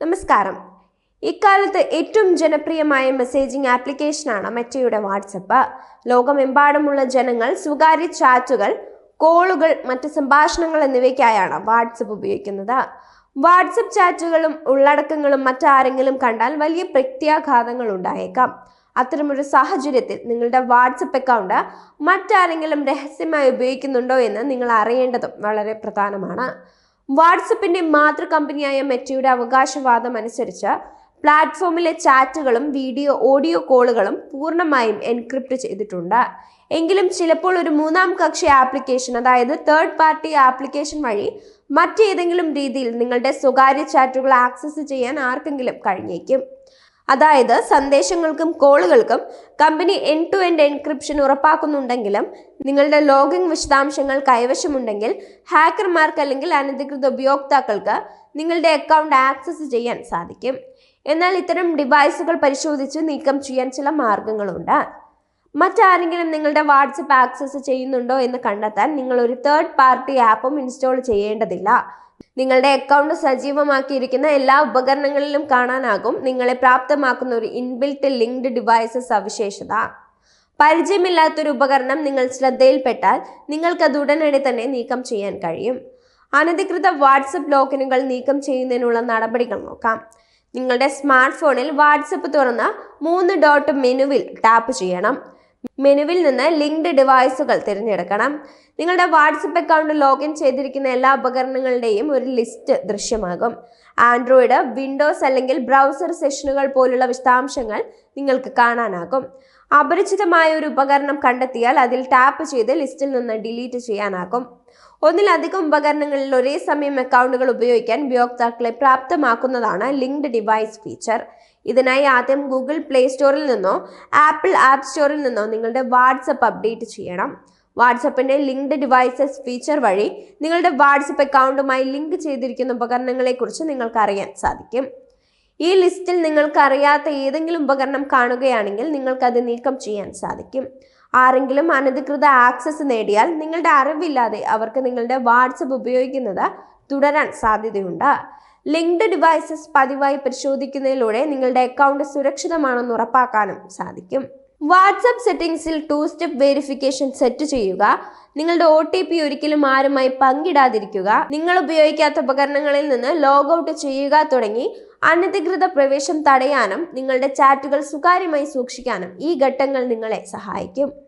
നമസ്കാരം. ഇക്കാലത്ത് ഏറ്റവും ജനപ്രിയമായ മെസ്സേജിംഗ് ആപ്ലിക്കേഷനാണ് മെറ്റയുടെ വാട്സപ്പ് ലോകമെമ്പാടുമുള്ള ജനങ്ങൾ സ്വകാര്യ ചാറ്റുകൾ കോളുകൾ മറ്റ് സംഭാഷണങ്ങൾ എന്നിവയ്ക്കായാണ് വാട്സപ്പ് ഉപയോഗിക്കുന്നത്. വാട്സപ്പ് ചാറ്റുകളും ഉള്ളടക്കങ്ങളും മറ്റാരെങ്കിലും കണ്ടാൽ വലിയ പ്രത്യാഘാതങ്ങൾ ഉണ്ടായേക്കാം. അത്തരമൊരു സാഹചര്യത്തിൽ നിങ്ങളുടെ വാട്സപ്പ് അക്കൗണ്ട് മറ്റാരെങ്കിലും രഹസ്യമായി ഉപയോഗിക്കുന്നുണ്ടോ എന്ന് നിങ്ങൾ അറിയേണ്ടതും വളരെ പ്രധാനമാണ്. വാട്സപ്പിന്റെ മാതൃ കമ്പനിയായ മെറ്റയുടെ അവകാശവാദം അനുസരിച്ച് പ്ലാറ്റ്ഫോമിലെ ചാറ്റുകളും വീഡിയോ ഓഡിയോ കോളുകളും പൂർണമായും എൻക്രിപ്റ്റ് ചെയ്തിട്ടുണ്ട്. എങ്കിലും ചിലപ്പോൾ ഒരു മൂന്നാം കക്ഷി ആപ്ലിക്കേഷൻ അതായത് തേർഡ് പാർട്ടി ആപ്ലിക്കേഷൻ വഴി മറ്റേതെങ്കിലും രീതിയിൽ നിങ്ങളുടെ സ്വകാര്യ ചാറ്റുകൾ ആക്സസ് ചെയ്യാൻ ആർക്കെങ്കിലും കഴിഞ്ഞേക്കും. അതായത് സന്ദേശങ്ങൾക്കും കോളുകൾക്കും company N to end encryption ഉറപ്പാക്കുന്നുണ്ടെങ്കിലും നിങ്ങളുടെ ലോഗിൻ വിശദാംശങ്ങൾ കൈവശമുണ്ടെങ്കിൽ ഹാക്കർമാർക്ക് അല്ലെങ്കിൽ അനധികൃത ഉപയോക്താക്കൾക്ക് നിങ്ങളുടെ അക്കൗണ്ട് ആക്സസ് ചെയ്യാൻ സാധിക്കും. എന്നാൽ ഇത്തരം ഡിവൈസുകൾ പരിശോധിച്ച് നീക്കം ചെയ്യാൻ ചില മാർഗങ്ങളുണ്ട്. മറ്റാരെങ്കിലും നിങ്ങളുടെ വാട്സപ്പ് ആക്സസ് ചെയ്യുന്നുണ്ടോ എന്ന് കണ്ടെത്താൻ നിങ്ങൾ ഒരു തേർഡ് പാർട്ടി ആപ്പും ഇൻസ്റ്റാൾ ചെയ്യേണ്ടതില്ല. നിങ്ങളുടെ അക്കൗണ്ട് സജീവമാക്കിയിരിക്കുന്ന എല്ലാ ഉപകരണങ്ങളിലും കാണാനാകും. നിങ്ങളെ പ്രാപ്തമാക്കുന്ന ഒരു ഇൻബിൽറ്റ് ലിങ്ക്ഡ് ഡിവൈസ് സവിശേഷത. പരിചയമില്ലാത്തൊരു ഉപകരണം നിങ്ങൾ ശ്രദ്ധയിൽപ്പെട്ടാൽ നിങ്ങൾക്കത് ഉടനടി തന്നെ നീക്കം ചെയ്യാൻ കഴിയും. അനധികൃത വാട്സപ്പ് ലോക്കിനുകൾ നീക്കം ചെയ്യുന്നതിനുള്ള നടപടികൾ നോക്കാം. നിങ്ങളുടെ സ്മാർട്ട് ഫോണിൽ വാട്സപ്പ് തുറന്ന് മൂന്ന് ഡോട്ട് മെനുവിൽ ടാപ്പ് ചെയ്യണം. മെനുവിൽ നിന്ന് ലിങ്ക്ഡ് ഡിവൈസുകൾ തിരഞ്ഞെടുക്കണം. നിങ്ങളുടെ വാട്സപ്പ് അക്കൗണ്ട് ലോഗിൻ ചെയ്തിരിക്കുന്ന എല്ലാ ഉപകരണങ്ങളുടെയും ഒരു ലിസ്റ്റ് ദൃശ്യമാകും. ആൻഡ്രോയിഡ് വിൻഡോസ് അല്ലെങ്കിൽ ബ്രൗസർ സെഷനുകൾ പോലുള്ള വിശദാംശങ്ങൾ നിങ്ങൾക്ക് കാണാനാകും. അപരിചിതമായ ഒരു ഉപകരണം കണ്ടെത്തിയാൽ അതിൽ ടാപ്പ് ചെയ്ത് ലിസ്റ്റിൽ നിന്ന് ഡിലീറ്റ് ചെയ്യാനാകും. ഒന്നിലധികം ഉപകരണങ്ങളിൽ ഒരേ സമയം അക്കൗണ്ടുകൾ ഉപയോഗിക്കാൻ ഉപയോക്താക്കളെ പ്രാപ്തമാക്കുന്നതാണ് ലിങ്ക്ഡ് ഡിവൈസ് ഫീച്ചർ. ഇതിനായി ആദ്യം ഗൂഗിൾ പ്ലേ സ്റ്റോറിൽ നിന്നോ ആപ്പിൾ ആപ്പ് സ്റ്റോറിൽ നിന്നോ നിങ്ങളുടെ വാട്സപ്പ് അപ്ഡേറ്റ് ചെയ്യണം. വാട്സപ്പിന്റെ ലിങ്ക്ഡ് ഡിവൈസസ് ഫീച്ചർ വഴി നിങ്ങളുടെ വാട്സപ്പ് അക്കൗണ്ടുമായി ലിങ്ക് ചെയ്തിരിക്കുന്ന ഉപകരണങ്ങളെക്കുറിച്ച് നിങ്ങൾക്ക് അറിയാൻ സാധിക്കും. ഈ ലിസ്റ്റിൽ നിങ്ങൾക്ക് അറിയാത്ത ഏതെങ്കിലും ഉപകരണം കാണുകയാണെങ്കിൽ നിങ്ങൾക്കത് നീക്കം ചെയ്യാൻ സാധിക്കും. ആരെങ്കിലും അനധികൃത ആക്സസ് നേടിയാൽ നിങ്ങളുടെ അറിവില്ലാതെ അവർക്ക് നിങ്ങളുടെ വാട്സപ്പ് ഉപയോഗിക്കുന്നത് തുടരാൻ സാധ്യതയുണ്ട്. ലിങ്ക്ഡ് ഡിവൈസസ് പതിവായി പരിശോധിക്കുന്നതിലൂടെ നിങ്ങളുടെ അക്കൗണ്ട് സുരക്ഷിതമാണെന്ന് ഉറപ്പാക്കാനും സാധിക്കും. വാട്സപ്പ് സെറ്റിംഗ്സിൽ ടു സ്റ്റെപ്പ് വെരിഫിക്കേഷൻ സെറ്റ് ചെയ്യുക. നിങ്ങളുടെ ഒ ടി പി ഒരിക്കലും ആരുമായി പങ്കിടാതിരിക്കുക. നിങ്ങൾ ഉപയോഗിക്കാത്ത ഉപകരണങ്ങളിൽ നിന്ന് ലോഗ് ഔട്ട് ചെയ്യുക തുടങ്ങി. അനധികൃത പ്രവേശം തടയാനും നിങ്ങളുടെ ചാറ്റുകൾ സ്വകാര്യമായി സൂക്ഷിക്കാനും ഈ ഘട്ടങ്ങൾ നിങ്ങളെ സഹായിക്കും.